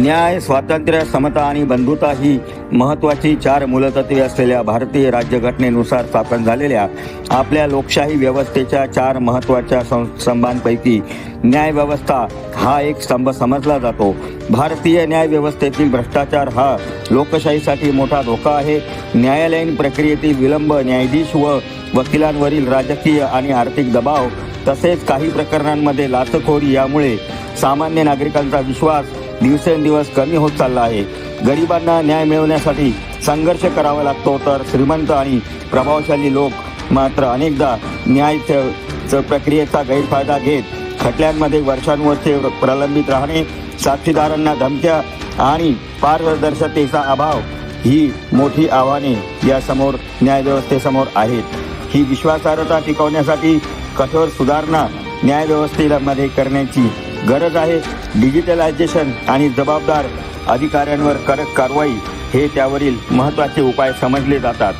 न्याय स्वातंत्र्य समता आणि बंधुता ही महत्त्वाची चार मूलतत्वे असलेल्या भारतीय राज्यघटनेनुसार स्थापन झालेल्या आपल्या लोकशाही व्यवस्थेच्या चार महत्त्वाच्या सं स्तंभांपैकी न्याय व्यवस्था हा एक स्तंभ समजला जातो. भारतीय न्याय व्यवस्थेतील भ्रष्टाचार हा लोकशाहीसाठी मोठा धोका आहे. न्यायालयीन प्रक्रियेतील विलंब न्यायाधीश व वकिलांवरील राजकीय आणि आर्थिक दबाव तसेच काही प्रकरणांमध्ये लाचखोरी यामुळे सामान्य नागरिकांचा विश्वास दिवसेंदिवस कमी होत चालला आहे. गरिबांना न्याय मिळवण्यासाठी संघर्ष करावा लागतो तर श्रीमंत आणि प्रभावशाली लोक मात्र अनेकदा न्याय च- प्रक्रियेचा गैरफायदा घेत खटल्यांमध्ये वर्षानुवर्षे प्रलंबित राहणे साक्षीदारांना धमक्या आणि पारदर्शकतेचा अभाव ही मोठी आव्हाने यासमोर न्यायव्यवस्थेसमोर आहेत. ही विश्वासार्हता टिकवण्यासाठी कठोर सुधारणा न्यायव्यवस्थेमध्ये करण्याची गरज आहे. डिजिटलायझेशन आणि जबाबदार अधिकाऱ्यांवर कडक कारवाई हे त्यावरील महत्त्वाचे उपाय समजले जातात.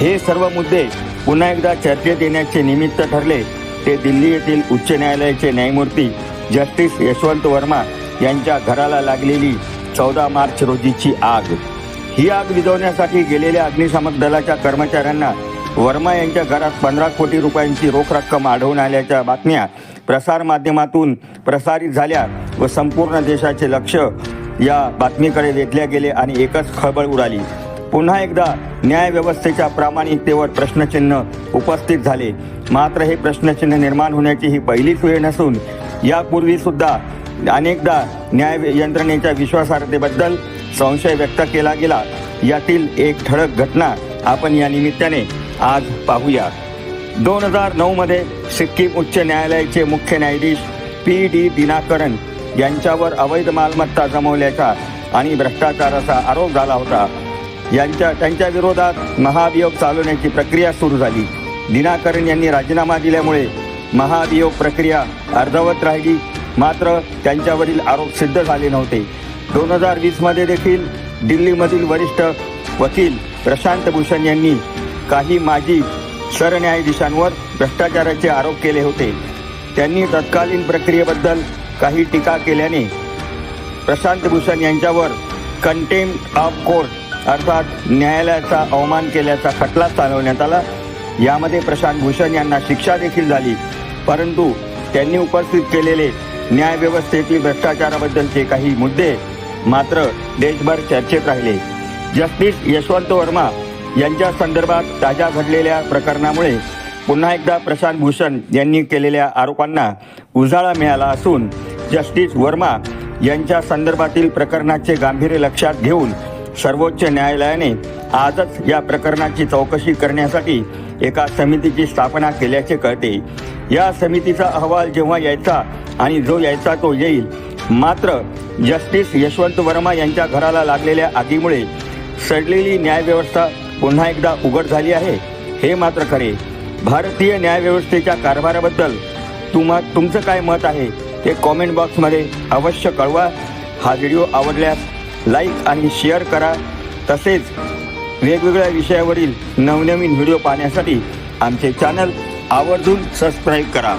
हे सर्व मुद्दे पुन्हा एकदा चर्चेत येण्याचे निमित्त ठरले ते दिल्ली येथील उच्च न्यायालयाचे न्यायमूर्ती जस्टिस यशवंत वर्मा यांच्या घराला लागलेली चौदा मार्च रोजीची आग. ही आग विझवण्यासाठी गेलेल्या अग्निशामक दलाच्या कर्मचाऱ्यांना वर्मा यांच्या घरात पंधरा कोटी रुपयांची रोख रक्कम आढळून आल्याच्या बातम्या प्रसार माध्यमातून प्रसारित झाल्या व संपूर्ण देशाचे लक्ष या बातमीकडे वेधल्या गेले आणि एकच खळबळ उडाली. पुन्हा एकदा न्यायव्यवस्थेच्या प्रामाणिकतेवर प्रश्नचिन्ह उपस्थित झाले. मात्र हे प्रश्नचिन्ह निर्माण होण्याची ही पहिलीच वेळ नसून यापूर्वी सुद्धा अनेकदा न्याय यंत्रणेच्या विश्वासार्हतेबद्दल संशय व्यक्त केला गेला. यातील एक ठळक घटना आपण या निमित्ताने आज पाहूया. दोन हजार नऊमध्ये सिक्कीम उच्च न्यायालयाचे मुख्य न्यायाधीश पी डी दिनाकरन यांच्यावर अवैध मालमत्ता जमवल्याचा आणि भ्रष्टाचाराचा आरोप झाला होता. यांच्या त्यांच्या विरोधात महाभियोग चालवण्याची प्रक्रिया सुरू झाली. दिनाकरन यांनी राजीनामा दिल्यामुळे महाभियोग प्रक्रिया अर्धवत राहिली. मात्र त्यांच्यावरील आरोप सिद्ध झाले नव्हते. दोन हजार वीसमध्ये देखील दिल्लीमधील वरिष्ठ वकील प्रशांत भूषण यांनी काही माजी सरन्यायाधीशांवर भ्रष्टाचाराचे आरोप केले होते. त्यांनी तत्कालीन प्रक्रियेबद्दल काही टीका केल्याने प्रशांत भूषण यांच्यावर कंटेम ऑफ कोर्ट अर्थात न्यायालयाचा अवमान केल्याचा खटला चालवण्यात आला. यामध्ये प्रशांत भूषण यांना शिक्षा देखील झाली परंतु त्यांनी उपस्थित केलेले न्यायव्यवस्थेतील भ्रष्टाचाराबद्दलचे काही मुद्दे मात्र देशभर चर्चेत राहिले. जस्टिस यशवंत वर्मा यांच्या संदर्भात ताज्या घडलेल्या प्रकरणामुळे पुन्हा एकदा प्रशांत भूषण यांनी केलेल्या आरोपांना उजाळा मिळाला असून जस्टिस वर्मा यांच्या संदर्भातील प्रकरणाचे गांभीर्य लक्षात घेऊन सर्वोच्च न्यायालयाने आजच या प्रकरणाची चौकशी करण्यासाठी एका समितीची स्थापना केल्याचे कळते. या समितीचा अहवाल जेव्हा यायचा आणि जो यायचा तो येईल मात्र जस्टिस यशवंत वर्मा यांच्या घराला लागलेल्या आगीमुळे सडलेली न्यायव्यवस्था पुन्हा एकदा उघड झाली आहे. हे मात्र खरे. भारतीय न्यायव्यवस्थेच्या कारभाराबद्दल तुम्हा तुमचं काय मत आहे ते कॉमेंट बॉक्समध्ये अवश्य कळवा. हा व्हिडिओ आवडल्यास लाईक आणि शेअर करा. तसेच वेगवेगळ्या विषयावरील नवनवीन व्हिडिओ पाहण्यासाठी आमचे चॅनल आवर्जून सबस्क्राईब करा.